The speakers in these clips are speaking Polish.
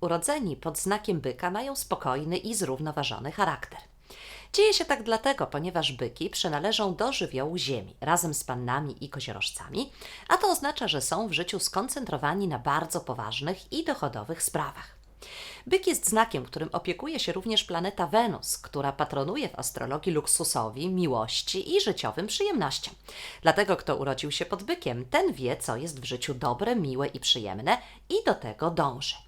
urodzeni pod znakiem byka mają spokojny i zrównoważony charakter. Dzieje się tak dlatego, ponieważ byki przynależą do żywiołu ziemi razem z pannami i koziorożcami, a to oznacza, że są w życiu skoncentrowani na bardzo poważnych i dochodowych sprawach. Byk jest znakiem, którym opiekuje się również planeta Wenus, która patronuje w astrologii luksusowi, miłości i życiowym przyjemnościom. Dlatego, kto urodził się pod bykiem, ten wie, co jest w życiu dobre, miłe i przyjemne i do tego dąży.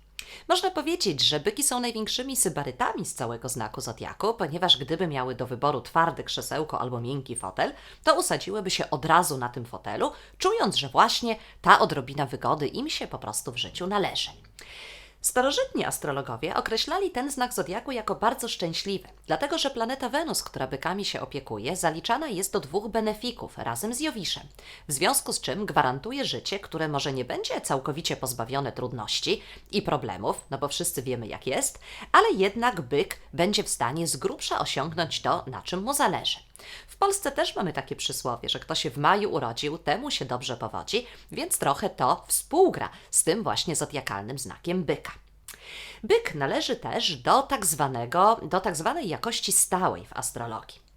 Można powiedzieć, że byki są największymi sybarytami z całego znaku zodiaku, ponieważ gdyby miały do wyboru twarde krzesełko albo miękki fotel, to usadziłyby się od razu na tym fotelu, czując, że właśnie ta odrobina wygody im się po prostu w życiu należy. Starożytni astrologowie określali ten znak zodiaku jako bardzo szczęśliwy, dlatego że planeta Wenus, która bykami się opiekuje, zaliczana jest do dwóch benefików razem z Jowiszem, w związku z czym gwarantuje życie, które może nie będzie całkowicie pozbawione trudności i problemów, no bo wszyscy wiemy jak jest, ale jednak byk będzie w stanie z grubsza osiągnąć to, na czym mu zależy. W Polsce też mamy takie przysłowie, że kto się w maju urodził, temu się dobrze powodzi, więc trochę to współgra z tym właśnie zodiakalnym znakiem byka. Byk należy też do tak, zwanego, do tak zwanej jakości stałej w astrologii.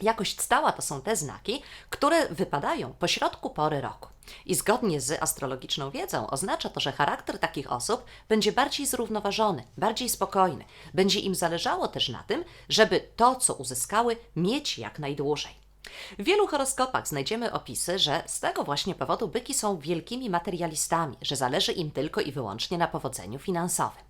Jakość stała to są te znaki, które wypadają po środku pory roku. I zgodnie z astrologiczną wiedzą oznacza to, że charakter takich osób będzie bardziej zrównoważony, bardziej spokojny. Będzie im zależało też na tym, żeby to, co uzyskały, mieć jak najdłużej. W wielu horoskopach znajdziemy opisy, że z tego właśnie powodu byki są wielkimi materialistami, że zależy im tylko i wyłącznie na powodzeniu finansowym.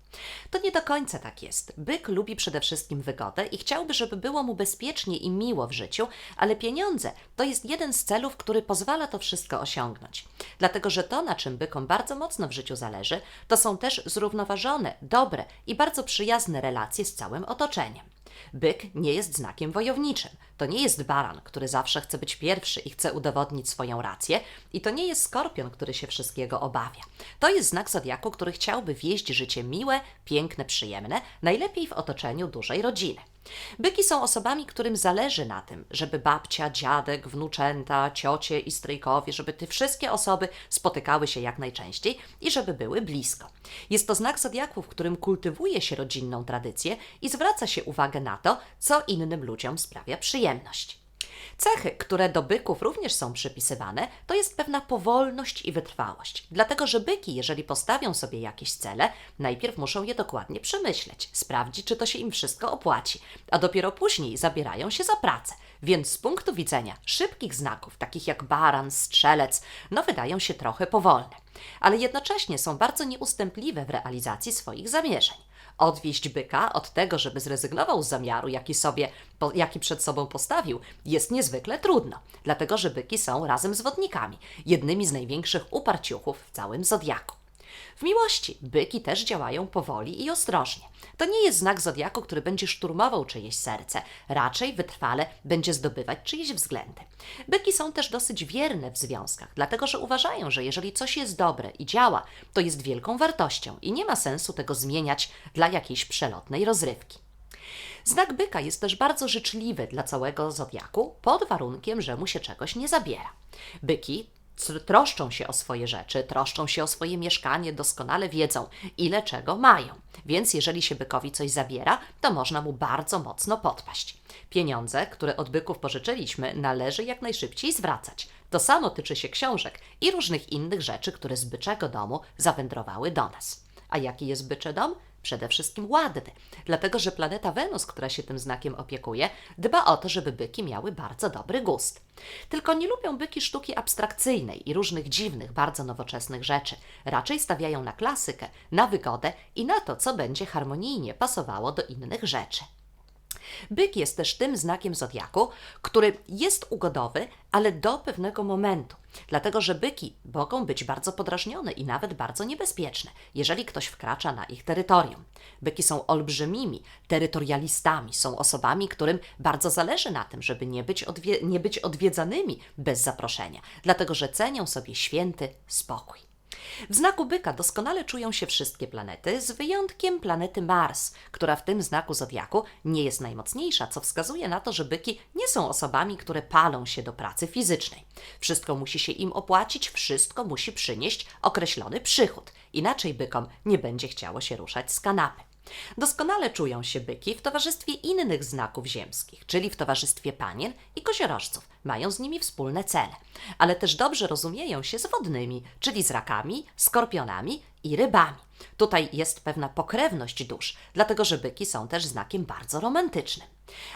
To nie do końca tak jest. Byk lubi przede wszystkim wygodę i chciałby, żeby było mu bezpiecznie i miło w życiu, ale pieniądze to jest jeden z celów, który pozwala to wszystko osiągnąć. Dlatego, że to, na czym bykom bardzo mocno w życiu zależy, to są też zrównoważone, dobre i bardzo przyjazne relacje z całym otoczeniem. Byk nie jest znakiem wojowniczym. To nie jest baran, który zawsze chce być pierwszy i chce udowodnić swoją rację, i to nie jest skorpion, który się wszystkiego obawia. To jest znak zodiaku, który chciałby wieść życie miłe, piękne, przyjemne, najlepiej w otoczeniu dużej rodziny. Byki są osobami, którym zależy na tym, żeby babcia, dziadek, wnuczęta, ciocie i stryjkowie, żeby te wszystkie osoby spotykały się jak najczęściej i żeby były blisko. Jest to znak zodiaku, w którym kultywuje się rodzinną tradycję i zwraca się uwagę na to, co innym ludziom sprawia przyjemność. Cechy, które do byków również są przypisywane, to jest pewna powolność i wytrwałość. Dlatego, że byki, jeżeli postawią sobie jakieś cele, najpierw muszą je dokładnie przemyśleć, sprawdzić, czy to się im wszystko opłaci, a dopiero później zabierają się za pracę. Więc z punktu widzenia szybkich znaków, takich jak baran, strzelec, no wydają się trochę powolne, ale jednocześnie są bardzo nieustępliwe w realizacji swoich zamierzeń odwieść byka od tego, żeby zrezygnował z zamiaru, jaki, sobie, jaki przed sobą postawił, jest niezwykle trudno, dlatego że byki są razem z wodnikami, jednymi z największych uparciuchów w całym zodiaku. W miłości byki też działają powoli i ostrożnie. To nie jest znak zodiaku, który będzie szturmował czyjeś serce, raczej wytrwale będzie zdobywać czyjeś względy. Byki są też dosyć wierne w związkach, dlatego że uważają, że jeżeli coś jest dobre i działa, to jest wielką wartością i nie ma sensu tego zmieniać dla jakiejś przelotnej rozrywki. Znak byka jest też bardzo życzliwy dla całego zodiaku, pod warunkiem, że mu się czegoś nie zabiera. Byki troszczą się o swoje rzeczy, troszczą się o swoje mieszkanie, doskonale wiedzą, ile czego mają. Więc jeżeli się bykowi coś zabiera, to można mu bardzo mocno podpaść. Pieniądze, które od byków pożyczyliśmy, należy jak najszybciej zwracać. To samo tyczy się książek i różnych innych rzeczy, które z byczego domu zawędrowały do nas. A jaki jest byczy dom? Przede wszystkim ładny, dlatego że planeta Wenus, która się tym znakiem opiekuje, dba o to, żeby byki miały bardzo dobry gust. Tylko nie lubią byki sztuki abstrakcyjnej i różnych dziwnych, bardzo nowoczesnych rzeczy. Raczej stawiają na klasykę, na wygodę i na to, co będzie harmonijnie pasowało do innych rzeczy. Byk jest też tym znakiem zodiaku, który jest ugodowy, ale do pewnego momentu. Dlatego, że byki mogą być bardzo podrażnione i nawet bardzo niebezpieczne, jeżeli ktoś wkracza na ich terytorium. Byki są olbrzymimi terytorialistami, są osobami, którym bardzo zależy na tym, żeby nie być, nie być odwiedzanymi bez zaproszenia, dlatego że cenią sobie święty spokój. W znaku byka doskonale czują się wszystkie planety, z wyjątkiem planety Mars, która w tym znaku zodiaku nie jest najmocniejsza, co wskazuje na to, że byki nie są osobami, które palą się do pracy fizycznej. Wszystko musi się im opłacić, wszystko musi przynieść określony przychód, inaczej bykom nie będzie chciało się ruszać z kanapy. Doskonale czują się byki w towarzystwie innych znaków ziemskich, czyli w towarzystwie panien i koziorożców. Mają z nimi wspólne cele, ale też dobrze rozumieją się z wodnymi, czyli z rakami, skorpionami i rybami. Tutaj jest pewna pokrewność dusz, dlatego że byki są też znakiem bardzo romantycznym.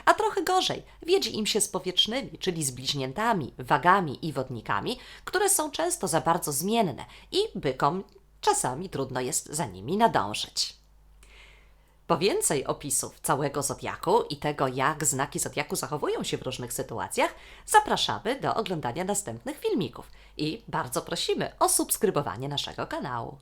A trochę gorzej wiedzie im się z powietrznymi, czyli z bliźniętami, wagami i wodnikami, które są często za bardzo zmienne i bykom czasami trudno jest za nimi nadążyć. Po więcej opisów całego zodiaku i tego, jak znaki zodiaku zachowują się w różnych sytuacjach, zapraszamy do oglądania następnych filmików i bardzo prosimy o subskrybowanie naszego kanału.